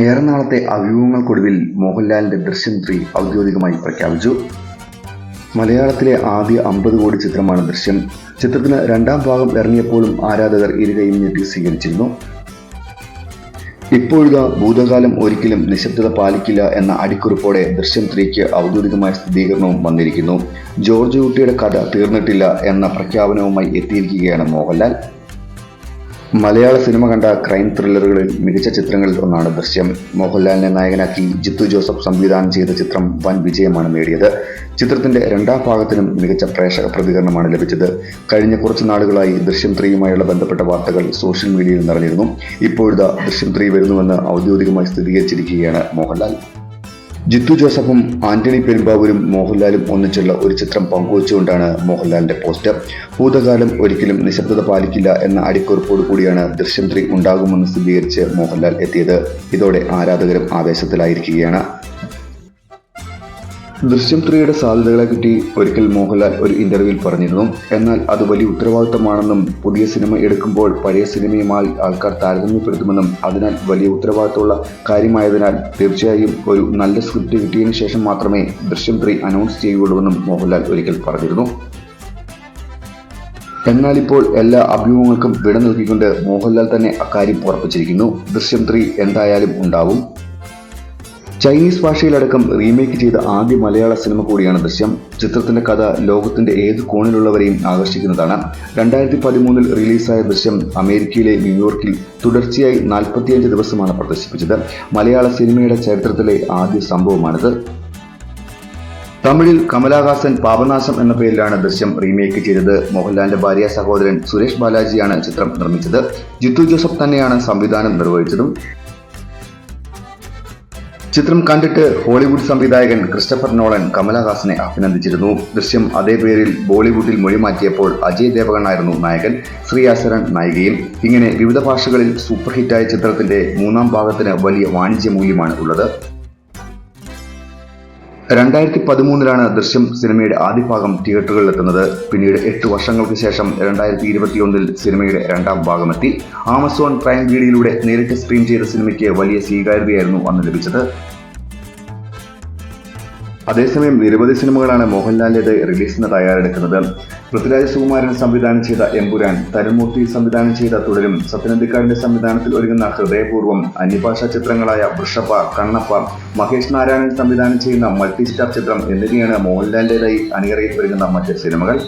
ഏറെ അഭിമുഖങ്ങൾക്കൊടുവിൽ മോഹൻലാലിന്റെ ദൃശ്യം ത്രീ ഔദ്യോഗികമായി പ്രഖ്യാപിച്ചു. മലയാളത്തിലെ ആദ്യ അമ്പത് കോടി ചിത്രമാണ് ദൃശ്യം. ചിത്രത്തിന് രണ്ടാം ഭാഗം ഇറങ്ങിയപ്പോഴും ആരാധകർ ഇരുകയും ഞെട്ടി സ്വീകരിച്ചിരുന്നു. ഇപ്പോഴുക ഭൂതകാലം ഒരിക്കലും നിശബ്ദത പാലിക്കില്ല എന്ന അടിക്കുറിപ്പോടെ ദൃശ്യം ത്രീക്ക് ഔദ്യോഗികമായ സ്ഥിരീകരണവും വന്നിരിക്കുന്നു. ജോർജ് കുട്ടിയുടെ കഥ തീർന്നിട്ടില്ല എന്ന പ്രഖ്യാപനവുമായി എത്തിയിരിക്കുകയാണ് മോഹൻലാൽ. മലയാള സിനിമ കണ്ട ക്രൈം ത്രില്ലറുകളിൽ മികച്ച ചിത്രങ്ങളിൽ ഒന്നാണ് ദൃശ്യം. മോഹൻലാലിനെ നായകനാക്കി ജിത്തു ജോസഫ് സംവിധാനം ചെയ്ത ചിത്രം വൻ വിജയമാണ് നേടിയത്. ചിത്രത്തിന്റെ രണ്ടാം ഭാഗത്തിനും മികച്ച പ്രേക്ഷക പ്രതികരണമാണ് ലഭിച്ചത്. കഴിഞ്ഞ കുറച്ച് നാളുകളായി ദൃശ്യം ത്രീയുമായുള്ള ബന്ധപ്പെട്ട വാർത്തകൾ സോഷ്യൽ മീഡിയയിൽ നിറഞ്ഞിരുന്നു. ഇപ്പോഴത്തെ ദൃശ്യം ത്രീ വരുന്നുവെന്ന് ഔദ്യോഗികമായി സ്ഥിരീകരിച്ചിരിക്കുകയാണ് മോഹൻലാൽ. ജിത്തു ജോസഫും ആന്റണി പെരുമ്പാവൂരും മോഹൻലാലും ഒന്നിച്ചുള്ള ഒരു ചിത്രം പങ്കുവച്ചുകൊണ്ടാണ് മോഹൻലാലിന്റെ പോസ്റ്റർ. ഭൂതകാലം ഒരിക്കലും നിശബ്ദത പാലിക്കില്ല എന്ന അടിക്കുറിപ്പോടു കൂടിയാണ് ദൃശ്യം ഉണ്ടാകുമെന്ന് സ്ഥിരീകരിച്ച് മോഹൻലാൽ എത്തിയത്. ഇതോടെ ആരാധകരും ആവേശത്തിലായിരിക്കുകയാണ്. ദൃശ്യം ത്രീയുടെ സാധ്യതകളെപ്പറ്റി ഒരിക്കൽ മോഹൻലാൽ ഒരു ഇന്റർവ്യൂവിൽ പറഞ്ഞിരുന്നു. എന്നാൽ അത് വലിയ ഉത്തരവാദിത്തമാണെന്നും പുതിയ സിനിമ എടുക്കുമ്പോൾ പഴയ സിനിമയുമായി ആൾക്കാർ താരതമ്യപ്പെടുത്തുമെന്നും അതിനാൽ വലിയ ഉത്തരവാദിത്തമുള്ള കാര്യമായതിനാൽ തീർച്ചയായും ഒരു നല്ല സ്ക്രിപ്റ്റ് കിട്ടിയതിനു ശേഷം മാത്രമേ ദൃശ്യം ത്രീ അനൗൺസ് ചെയ്യുകയുള്ളൂവെന്നും മോഹൻലാൽ ഒരിക്കൽ പറഞ്ഞിരുന്നു. എന്നാൽ ഇപ്പോൾ എല്ലാ അഭിമുഖങ്ങൾക്കും വിട നൽകിക്കൊണ്ട് മോഹൻലാൽ തന്നെ അക്കാര്യം ഉറപ്പിച്ചിരിക്കുന്നു. ദൃശ്യം ത്രീ എന്തായാലും ഉണ്ടാവും. ചൈനീസ് ഭാഷയിലടക്കം റീമേക്ക് ചെയ്ത ആദ്യ മലയാള സിനിമ കൂടിയാണ് ദൃശ്യം. ചിത്രത്തിന്റെ കഥ ലോകത്തിന്റെ ഏത് കോണിലുള്ളവരെയും ആകർഷിക്കുന്നതാണ്. രണ്ടായിരത്തി പതിമൂന്നിൽ റിലീസായ ദൃശ്യം അമേരിക്കയിലെ ന്യൂയോർക്കിൽ തുടർച്ചയായി നാൽപ്പത്തിയഞ്ച് ദിവസമാണ് പ്രദർശിപ്പിച്ചത്. മലയാള സിനിമയുടെ ചരിത്രത്തിലെ ആദ്യ സംഭവമാണിത്. തമിഴിൽ കമലാഹാസൻ പാപനാശം എന്ന പേരിലാണ് ദൃശ്യം റീമേക്ക് ചെയ്തത്. മോഹൻലാലിന്റെ ഭാര്യ സഹോദരൻ സുരേഷ് ബാലാജിയാണ് ചിത്രം നിർമ്മിച്ചത്. ജിത്തു ജോസഫ് തന്നെയാണ് സംവിധാനം നിർവഹിച്ചതും. ചിത്രം കണ്ടിട്ട് ഹോളിവുഡ് സംവിധായകൻ ക്രിസ്റ്റഫർ നോളൻ കമലഹാസനെ അഭിനന്ദിച്ചിരുന്നു. ദൃശ്യം അതേ പേരിൽ ബോളിവുഡിൽ മൊഴിമാറ്റിയപ്പോൾ അജയ് ദേവഗണായിരുന്നു നായകൻ ശ്രീയാസരൻ നായികയും. ഇങ്ങനെ വിവിധ ഭാഷകളിൽ സൂപ്പർ ഹിറ്റായ ചിത്രത്തിന്റെ മൂന്നാം ഭാഗത്തിന് വലിയ വാണിജ്യ മൂല്യമാണ് ഉള്ളത്. രണ്ടായിരത്തി പതിമൂന്നിലാണ് ദൃശ്യം സിനിമയുടെ ആദ്യ ഭാഗം തിയേറ്ററുകളിൽ എത്തുന്നത് പിന്നീട് എട്ട് വർഷങ്ങൾക്ക് ശേഷം രണ്ടായിരത്തി ഇരുപത്തിയൊന്നിൽ സിനിമയുടെ രണ്ടാം ഭാഗമെത്തി. ആമസോൺ പ്രൈം വീഡിയോയിലൂടെ നേരിട്ട് സ്ട്രീം ചെയ്ത സിനിമയ്ക്ക് വലിയ സ്വീകാര്യതയായിരുന്നു അന്ന് ലഭിച്ചത്. അതേസമയം നിരവധി സിനിമകളാണ് മോഹൻലാലിന്റെ റിലീസിന് തയ്യാറെടുക്കുന്നത്. പൃഥ്വിരാജ് സുകുമാരൻ സംവിധാനം ചെയ്ത എമ്പുരാൻ തരുമൂർത്തി സംവിധാനം ചെയ്ത തുടരും സത്യനന്ദിക്കാടിന്റെ സംവിധാനത്തിൽ ഒരുങ്ങുന്ന ഹൃദയപൂർവം അന്യഭാഷാ ചിത്രങ്ങളായ വൃഷപ്പ കണ്ണപ്പ മഹേഷ് നാരായണൻ സംവിധാനം ചെയ്യുന്ന മൾട്ടി സ്റ്റാർ ചിത്രം എന്നിവയാണ് മോഹൻലാലിന്റേതായി അണിയറയിൽ ഒരുങ്ങുന്ന മറ്റ് സിനിമകൾ.